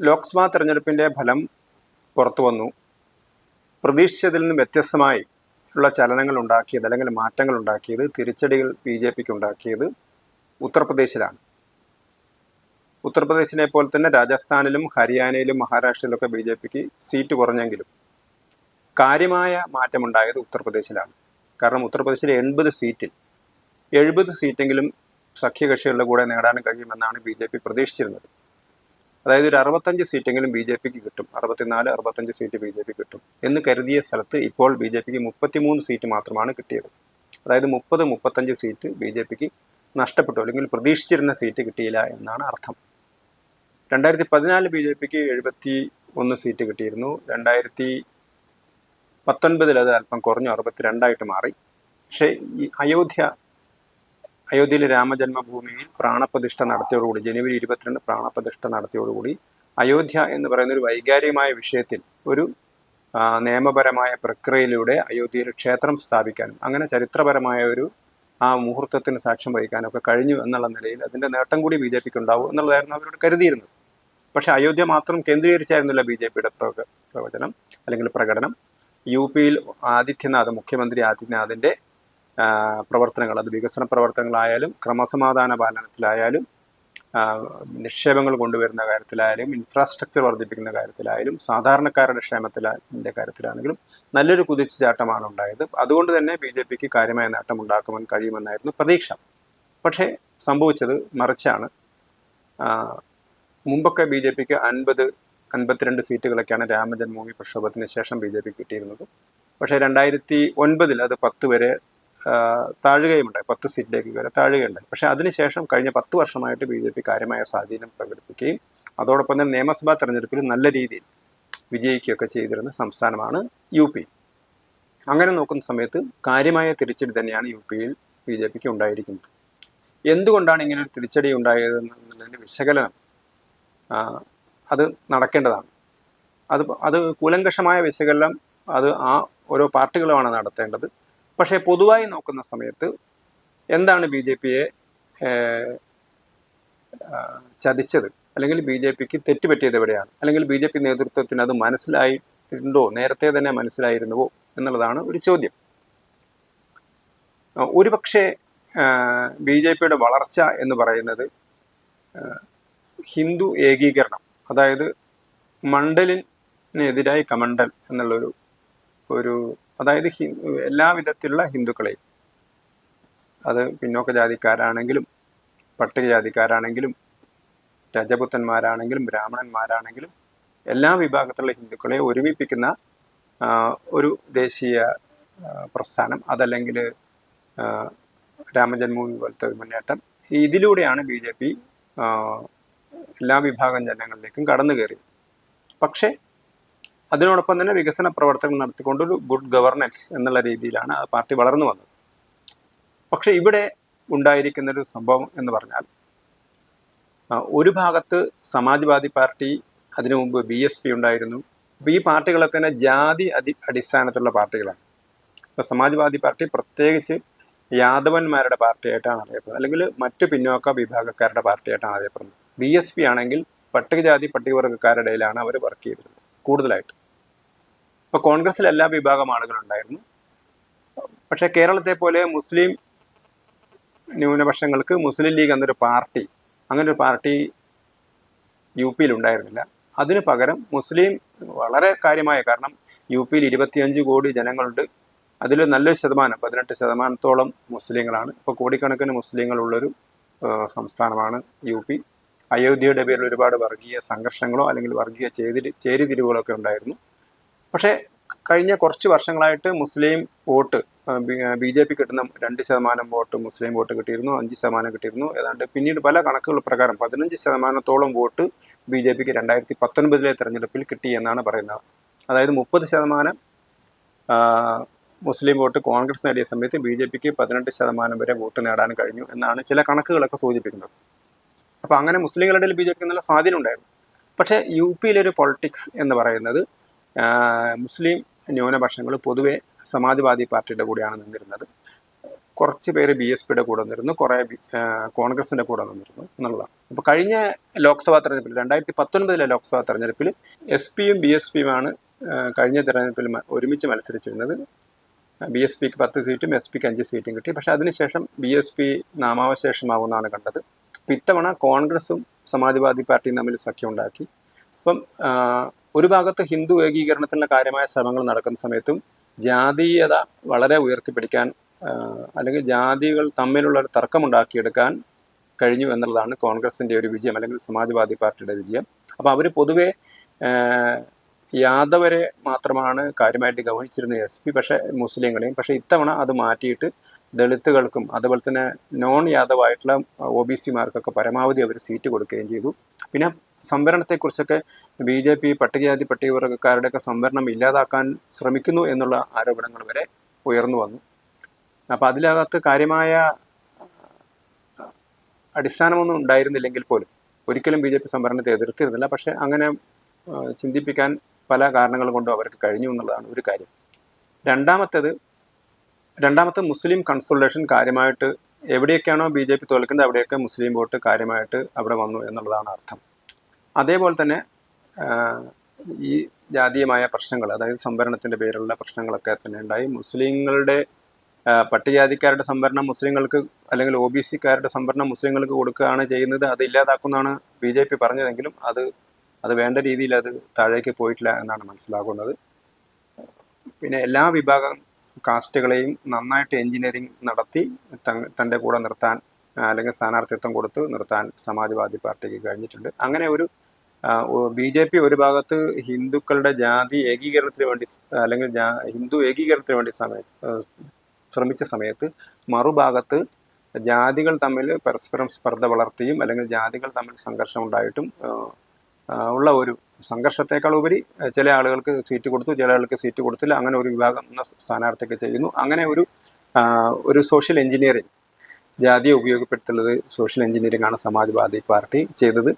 ലോക്സഭാ തെരഞ്ഞെടുപ്പിന്റെ ഫലം പുറത്തു വന്നു. പ്രതീക്ഷിച്ചതിൽ നിന്നും വ്യത്യസ്തമായി ഉള്ള ചലനങ്ങൾ ഉണ്ടാക്കിയത് അല്ലെങ്കിൽ മാറ്റങ്ങൾ ഉണ്ടാക്കിയത് തിരിച്ചടികൾ ബി ജെ പിക്ക് ഉണ്ടാക്കിയത് ഉത്തർപ്രദേശിലാണ്. ഉത്തർപ്രദേശിനെ പോലെ തന്നെ രാജസ്ഥാനിലും ഹരിയാനയിലും മഹാരാഷ്ട്രയിലൊക്കെ ബി ജെ പിക്ക് സീറ്റ് കുറഞ്ഞെങ്കിലും കാര്യമായ മാറ്റമുണ്ടായത് ഉത്തർപ്രദേശിലാണ്. കാരണം ഉത്തർപ്രദേശിലെ എൺപത് സീറ്റിൽ എഴുപത് സീറ്റെങ്കിലും സഖ്യകക്ഷികളുടെ കൂടെ നേടാൻ കഴിയുമെന്നാണ് ബി ജെ പി പ്രതീക്ഷിച്ചിരുന്നത്. അതായത് ഒരു അറുപത്തഞ്ച് സീറ്റെങ്കിലും ബി ജെ പിക്ക് കിട്ടും. അറുപത്തിനാല് അറുപത്തഞ്ച് സീറ്റ് ബി ജെ പി കിട്ടും എന്ന് കരുതിയ സ്ഥലത്ത് ഇപ്പോൾ ബി ജെ പിക്ക് മുപ്പത്തിമൂന്ന് സീറ്റ് മാത്രമാണ് കിട്ടിയത്. അതായത് മുപ്പത് മുപ്പത്തഞ്ച് സീറ്റ് ബി ജെ പിക്ക് നഷ്ടപ്പെട്ടു അല്ലെങ്കിൽ പ്രതീക്ഷിച്ചിരുന്ന സീറ്റ് കിട്ടിയില്ല എന്നാണ് അർത്ഥം. രണ്ടായിരത്തി പതിനാല് ബി ജെ പിക്ക് എഴുപത്തി ഒന്ന് സീറ്റ് കിട്ടിയിരുന്നു. രണ്ടായിരത്തി പത്തൊൻപതിൽ അത് അല്പം കുറഞ്ഞു അറുപത്തിരണ്ടായിട്ട് മാറി. പക്ഷേ ഈ അയോധ്യ അയോധ്യയിലെ രാമജന്മഭൂമിയിൽ പ്രാണപ്രതിഷ്ഠ നടത്തിയോടുകൂടി ജനുവരി ഇരുപത്തിരണ്ട് പ്രാണപ്രതിഷ്ഠ നടത്തിയോടുകൂടി അയോധ്യ എന്ന് പറയുന്ന ഒരു വൈകാരികമായ വിഷയത്തിൽ ഒരു നിയമപരമായ പ്രക്രിയയിലൂടെ അയോധ്യയിൽ ക്ഷേത്രം സ്ഥാപിക്കാനും അങ്ങനെ ചരിത്രപരമായ ഒരു ആ മുഹൂർത്തത്തിന് സാക്ഷ്യം വഹിക്കാനും ഒക്കെ കഴിഞ്ഞു എന്നുള്ള നിലയിൽ അതിന്റെ നേട്ടം കൂടി ബി ജെ പിക്ക് ഉണ്ടാവും എന്നുള്ളതായിരുന്നു അവരോട് കരുതിയിരുന്നത്. പക്ഷെ അയോധ്യ മാത്രം കേന്ദ്രീകരിച്ചായിരുന്നില്ല ബി ജെ പിയുടെ പ്രവചനം അല്ലെങ്കിൽ പ്രകടനം. യു പിയിൽ ആദിത്യനാഥ് മുഖ്യമന്ത്രി ആദിത്യനാഥിന്റെ ആ, പ്രവർത്തനങ്ങൾ അത് വികസന പ്രവർത്തനങ്ങളായാലും ക്രമസമാധാന പാലനത്തിലായാലും നിക്ഷേപങ്ങൾ കൊണ്ടുവരുന്ന കാര്യത്തിലായാലും ഇൻഫ്രാസ്ട്രക്ചർ വർദ്ധിപ്പിക്കുന്ന കാര്യത്തിലായാലും സാധാരണക്കാരുടെ ക്ഷേമത്തിലെ കാര്യത്തിലാണെങ്കിലും നല്ലൊരു കുതിച്ചുചാട്ടമാണ് ഉണ്ടായത്. അതുകൊണ്ട് തന്നെ ബി ജെ പിക്ക് കാര്യമായ നേട്ടം ഉണ്ടാക്കുവാൻ കഴിയുമെന്നായിരുന്നു പ്രതീക്ഷ. പക്ഷേ സംഭവിച്ചത് മറിച്ചാണ്. മുമ്പൊക്കെ ബി ജെ പിക്ക് അൻപത് അൻപത്തിരണ്ട് സീറ്റുകളൊക്കെയാണ് രാമജന്മഭൂമി പ്രക്ഷോഭത്തിന് ശേഷം ബി ജെ പി കിട്ടിയിരുന്നത്. പക്ഷേ രണ്ടായിരത്തി ഒൻപതിൽ അത് പത്ത് വരെ താഴുകയുമുണ്ടായി. പത്ത് സീറ്റിലേക്ക് വരെ താഴുകയുണ്ടായി. പക്ഷേ അതിനുശേഷം കഴിഞ്ഞ പത്ത് വർഷമായിട്ട് ബി ജെ പി കാര്യമായ സ്വാധീനം പ്രകടിപ്പിക്കുകയും അതോടൊപ്പം തന്നെ നിയമസഭാ തെരഞ്ഞെടുപ്പിൽ നല്ല രീതിയിൽ വിജയിക്കുകയൊക്കെ ചെയ്തിരുന്ന സംസ്ഥാനമാണ് യു പി. അങ്ങനെ നോക്കുന്ന സമയത്ത് കാര്യമായ തിരിച്ചടി തന്നെയാണ് യു പിയിൽ ബി ജെ പിക്ക് ഉണ്ടായിരിക്കുന്നത്. എന്തുകൊണ്ടാണ് ഇങ്ങനെ ഒരു തിരിച്ചടി ഉണ്ടായത് എന്നുള്ളതിന്റെ വിശകലനം അത് നടക്കേണ്ടതാണ്. അത് അത് കൂലങ്കഷമായ വിശകലനം അത് ആ ഓരോ പാർട്ടികളുമാണ് നടത്തേണ്ടത്. പക്ഷേ പൊതുവായി നോക്കുന്ന സമയത്ത് എന്താണ് ബി ജെ പിയെ ചതിച്ചത്? അല്ലെങ്കിൽ ബി ജെ പിക്ക് തെറ്റുപറ്റിയത് എവിടെയാണ്? അല്ലെങ്കിൽ ബി ജെ പി നേതൃത്വത്തിന് അത് മനസ്സിലായിട്ടുണ്ടോ? നേരത്തെ തന്നെ മനസ്സിലായിരുന്നുവോ എന്നുള്ളതാണ് ഒരു ചോദ്യം. ഒരു ഒരുപക്ഷെ ബി ജെ പിയുടെ വളർച്ച എന്ന് പറയുന്നത് ഹിന്ദു ഏകീകരണം അതായത് മണ്ഡലിനെതിരായി കമണ്ടൽ എന്നുള്ളൊരു ഒരു അതായത് ഹി എല്ലാ വിധത്തിലുള്ള ഹിന്ദുക്കളെയും. അത് പിന്നോക്ക ജാതിക്കാരാണെങ്കിലും പട്ടികജാതിക്കാരാണെങ്കിലും രജപുത്തന്മാരാണെങ്കിലും ബ്രാഹ്മണന്മാരാണെങ്കിലും എല്ലാ വിഭാഗത്തിലുള്ള ഹിന്ദുക്കളെ ഒരുമിപ്പിക്കുന്ന ഒരു ദേശീയ പ്രസ്ഥാനം അതല്ലെങ്കിൽ രാമജന്മഭൂമി പോലത്തെ ഒരു മുന്നേറ്റം. ഇതിലൂടെയാണ് ബി ജെ പി എല്ലാ വിഭാഗം ജനങ്ങളിലേക്കും കടന്നു കയറിയത് പക്ഷേ അതിനോടൊപ്പം തന്നെ വികസന പ്രവർത്തനം നടത്തിക്കൊണ്ടൊരു ഗുഡ് ഗവർണൻസ് എന്നുള്ള രീതിയിലാണ് ആ പാർട്ടി വളർന്നു വന്നത്. പക്ഷെ ഇവിടെ ഉണ്ടായിരിക്കുന്നൊരു സംഭവം എന്ന് പറഞ്ഞാൽ ഒരു ഭാഗത്ത് സമാജ്വാദി പാർട്ടി അതിനു മുമ്പ് ബി എസ് പി ഉണ്ടായിരുന്നു. അപ്പോൾ ഈ പാർട്ടികളെ തന്നെ ജാതി അതി അടിസ്ഥാനത്തിലുള്ള പാർട്ടികളാണ്. ഇപ്പോൾ സമാജ്വാദി പാർട്ടി പ്രത്യേകിച്ച് യാദവന്മാരുടെ പാർട്ടിയായിട്ടാണ് അറിയപ്പെടുന്നത്. അല്ലെങ്കിൽ മറ്റു പിന്നോക്ക വിഭാഗക്കാരുടെ പാർട്ടിയായിട്ടാണ് അറിയപ്പെടുന്നത്. ബി എസ് പി ആണെങ്കിൽ പട്ടികജാതി പട്ടികവർഗക്കാരുടെ ഇടയിലാണ് അവർ വർക്ക് ചെയ്തിരുന്നത്. കൂടുതലായിട്ട്. ഇപ്പോൾ കോൺഗ്രസിൽ എല്ലാ വിഭാഗം ആളുകളുണ്ടായിരുന്നു. പക്ഷേ കേരളത്തെ പോലെ മുസ്ലിം ന്യൂനപക്ഷങ്ങൾക്ക് മുസ്ലിം ലീഗ് എന്നൊരു പാർട്ടി അങ്ങനെ ഒരു പാർട്ടി യു പിയിൽ ഉണ്ടായിരുന്നില്ല. അതിനു പകരം മുസ്ലിം വളരെ കാര്യമായ കാരണം യു പിയിൽ ഇരുപത്തിയഞ്ച് കോടി ജനങ്ങളുണ്ട്. അതിൽ നല്ലൊരു ശതമാനം പതിനെട്ട് ശതമാനത്തോളം മുസ്ലിങ്ങളാണ്. ഇപ്പോൾ കോടിക്കണക്കിന് മുസ്ലിങ്ങളുള്ളൊരു സംസ്ഥാനമാണ് യു പി. അയോധ്യയുടെ പേരിൽ ഒരുപാട് വർഗീയ സംഘർഷങ്ങളോ അല്ലെങ്കിൽ വർഗീയ ചേരി ചേരിതിരിവുകളോ ഒക്കെ ഉണ്ടായിരുന്നു. പക്ഷേ കഴിഞ്ഞ കുറച്ച് വർഷങ്ങളായിട്ട് Muslim vote B J P കിട്ടുന്ന രണ്ട് ശതമാനം വോട്ട് മുസ്ലിം വോട്ട് കിട്ടിയിരുന്നു അഞ്ച് ശതമാനം കിട്ടിയിരുന്നു. ഏതാണ്ട് പിന്നീട് പല കണക്കുകൾ പ്രകാരം പതിനഞ്ച് ശതമാനത്തോളം വോട്ട് ബി ജെ പിക്ക് രണ്ടായിരത്തി പത്തൊൻപതിലെ തെരഞ്ഞെടുപ്പിൽ കിട്ടി എന്നാണ് പറയുന്നത്. അതായത് മുപ്പത് ശതമാനം മുസ്ലിം വോട്ട് കോൺഗ്രസ് നേടിയ സമയത്ത് ബി ജെ പിക്ക് പതിനെട്ട് ശതമാനം വരെ വോട്ട് നേടാൻ കഴിഞ്ഞു എന്നാണ് ചില കണക്കുകളൊക്കെ സൂചിപ്പിക്കുന്നത്. അപ്പോൾ അങ്ങനെ മുസ്ലിങ്ങളുടെ ബി ജെ പിക്ക് നല്ല സ്വാധീനം ഉണ്ടായിരുന്നു. പക്ഷേ യു പിയിലൊരു പൊളിറ്റിക്സ് എന്ന് പറയുന്നത് മുസ്ലിം ന്യൂനപക്ഷങ്ങൾ പൊതുവെ സമാജ്വാദി പാർട്ടിയുടെ കൂടെയാണ് നിന്നിരുന്നത്. കുറച്ച് പേര് ബി എസ് പിയുടെ കൂടെ നിന്നിരുന്നു കുറേ കോൺഗ്രസിന്റെ കൂടെ നിന്നിരുന്നു എന്നുള്ളതാണ്. അപ്പോൾ കഴിഞ്ഞ ലോക്സഭാ തെരഞ്ഞെടുപ്പിൽ രണ്ടായിരത്തി പത്തൊൻപതിലെ ലോക്സഭാ തെരഞ്ഞെടുപ്പിൽ എസ് പിയും ബി എസ് പിയുമാണ് കഴിഞ്ഞ തെരഞ്ഞെടുപ്പിൽ ഒരുമിച്ച് മത്സരിച്ചിരുന്നത്. ബി എസ് പിക്ക് പത്ത് സീറ്റും എസ് പിക്ക് അഞ്ച് സീറ്റും കിട്ടി. പക്ഷേ അതിനുശേഷം ബി എസ് പി നാമാവശേഷമാകുമെന്നാണ് കണ്ടത്. അപ്പം ഇത്തവണ കോൺഗ്രസും സമാജ്വാദി പാർട്ടിയും തമ്മിൽ സഖ്യം ഉണ്ടാക്കി. അപ്പം ഒരു ഭാഗത്ത് ഹിന്ദു ഏകീകരണത്തിനുള്ള കാര്യമായ ശ്രമങ്ങൾ നടക്കുന്ന സമയത്തും ജാതീയത വളരെ ഉയർത്തിപ്പിടിക്കാൻ അല്ലെങ്കിൽ ജാതികൾ തമ്മിലുള്ള ഒരു തർക്കമുണ്ടാക്കിയെടുക്കാൻ കഴിഞ്ഞു എന്നുള്ളതാണ് കോൺഗ്രസിന്റെ ഒരു വിജയം അല്ലെങ്കിൽ സമാജ്വാദി പാർട്ടിയുടെ വിജയം. അപ്പോൾ അവർ പൊതുവെ യാദവരെ മാത്രമാണ് കാര്യമായിട്ട് ഗവനിച്ചിരുന്നത് എസ് പി പക്ഷേ മുസ്ലിങ്ങളെയും. പക്ഷേ ഇത്തവണ അത് മാറ്റിയിട്ട് ദളിത്തുകൾക്കും അതുപോലെ തന്നെ നോൺ യാദവായിട്ടുള്ള ഒ ബി സിമാർക്കൊക്കെ പരമാവധി അവർ സീറ്റ് കൊടുക്കുകയും ചെയ്തു. പിന്നെ സംവരണത്തെക്കുറിച്ചൊക്കെ ബി ജെ പി പട്ടികജാതി പട്ടികവർഗക്കാരുടെയൊക്കെ സംവരണം ഇല്ലാതാക്കാൻ ശ്രമിക്കുന്നു എന്നുള്ള ആരോപണങ്ങൾ വരെ ഉയർന്നു വന്നു. അപ്പോൾ അതിനകത്ത് കാര്യമായ അടിസ്ഥാനമൊന്നും ഉണ്ടായിരുന്നില്ലെങ്കിൽ പോലും ഒരിക്കലും ബി ജെ പി സംവരണത്തെ എതിർത്തിരുന്നില്ല. പക്ഷേ അങ്ങനെ ചിന്തിപ്പിക്കാൻ പല കാരണങ്ങൾ കൊണ്ടും അവർക്ക് കഴിഞ്ഞു എന്നുള്ളതാണ് ഒരു കാര്യം. രണ്ടാമത്തേത് രണ്ടാമത്തെ മുസ്ലിം കൺസൾട്ടേഷൻ കാര്യമായിട്ട് എവിടെയൊക്കെയാണോ ബി ജെ പി തോൽക്കുന്നത് അവിടെയൊക്കെ മുസ്ലിം വോട്ട് കാര്യമായിട്ട് അവിടെ വന്നു എന്നുള്ളതാണ് അർത്ഥം. അതേപോലെ തന്നെ ഈ ജാതീയമായ പ്രശ്നങ്ങൾ അതായത് സംവരണത്തിന്റെ പേരിലുള്ള പ്രശ്നങ്ങളൊക്കെ തന്നെ ഉണ്ടായി. മുസ്ലിങ്ങളുടെ പട്ടികജാതിക്കാരുടെ സംവരണം മുസ്ലിങ്ങൾക്ക് അല്ലെങ്കിൽ ഒ ബി സിക്കാരുടെ സംവരണം മുസ്ലിങ്ങൾക്ക് കൊടുക്കുകയാണ് ചെയ്യുന്നത് അത് ഇല്ലാതാക്കുന്നതാണ് ബി ജെ പി പറഞ്ഞതെങ്കിലും അത് അത് വേണ്ട രീതിയിൽ അത് താഴേക്ക് പോയിട്ടില്ല എന്നാണ് മനസ്സിലാകുന്നത്. പിന്നെ എല്ലാ വിഭാഗം കാസ്റ്റുകളെയും നന്നായിട്ട് എഞ്ചിനീയറിംഗ് നടത്തി തന്റെ കൂടെ നിർത്താൻ അല്ലെങ്കിൽ സ്ഥാനാർത്ഥിത്വം കൊടുത്ത് നിർത്താൻ സമാജ്വാദി പാർട്ടിക്ക് കഴിഞ്ഞിട്ടുണ്ട്. അങ്ങനെ ഒരു ബി ജെ പി ഒരു ഭാഗത്ത് ഹിന്ദുക്കളുടെ ജാതി ഏകീകരണത്തിന് വേണ്ടി അല്ലെങ്കിൽ ഹിന്ദു ഏകീകരണത്തിന് വേണ്ടി സമയ ശ്രമിച്ച സമയത്ത് മറുഭാഗത്ത് ജാതികൾ തമ്മിൽ പരസ്പരം സ്പർദ്ധ വളർത്തിയും അല്ലെങ്കിൽ ജാതികൾ തമ്മിൽ സംഘർഷം ഉണ്ടായിട്ടും ഉള്ള ഒരു സംഘർഷത്തേക്കാൾ ഉപരി ചില ആളുകൾക്ക് സീറ്റ് കൊടുത്തു ചില ആളുകൾക്ക് സീറ്റ് കൊടുത്തില്ല. അങ്ങനെ ഒരു വിഭാഗം എന്ന സ്ഥാനാർത്ഥിക്ക് ചെയ്യുന്നു. അങ്ങനെ ഒരു ഒരു സോഷ്യൽ എഞ്ചിനീയറിംഗ് ജാതിയെ ഉപയോഗപ്പെടുത്തുന്നത് സോഷ്യൽ എഞ്ചിനീയറിംഗ് ആണ് സമാജ്വാദി പാർട്ടി ചെയ്തത്.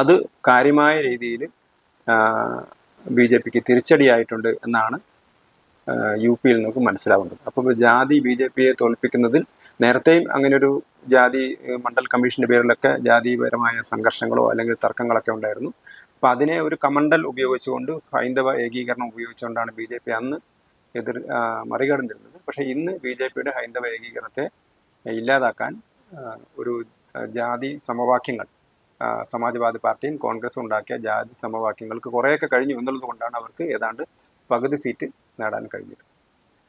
അത് കാര്യമായ രീതിയിൽ ബി ജെ പിക്ക് തിരിച്ചടിയായിട്ടുണ്ട് എന്നാണ് യു പിയിൽ നമുക്ക് മനസ്സിലാവുന്നത്. അപ്പോൾ ജാതി ബി ജെ പിയെ തോൽപ്പിക്കുന്നതിൽ നേരത്തെയും അങ്ങനെ ഒരു ജാതി മണ്ഡൽ കമ്മീഷന്റെ പേരിലൊക്കെ ജാതിപരമായ സംഘർഷങ്ങളോ അല്ലെങ്കിൽ തർക്കങ്ങളൊക്കെ ഉണ്ടായിരുന്നു. അപ്പോൾ അതിനെ ഒരു കമണ്ടൽ ഉപയോഗിച്ചുകൊണ്ട് ഹൈന്ദവ ഏകീകരണം ഉപയോഗിച്ചുകൊണ്ടാണ് ബി ജെ പി അന്ന് എതിർ മറികടന്നിരുന്നത്. പക്ഷേ ഇന്ന് ബി ജെ പിയുടെ ഹൈന്ദവ ഏകീകരണത്തെ ഇല്ലാതാക്കാൻ ഒരു ജാതി സമവാക്യങ്ങൾ സമാജ്വാദി പാർട്ടിയും കോൺഗ്രസും ഉണ്ടാക്കിയ ജാതി സമവാക്യങ്ങൾക്ക് കുറേയൊക്കെ കഴിഞ്ഞു എന്നുള്ളത് കൊണ്ടാണ് അവർക്ക് ഏതാണ്ട് പകുതി സീറ്റ് നേടാൻ കഴിഞ്ഞത്.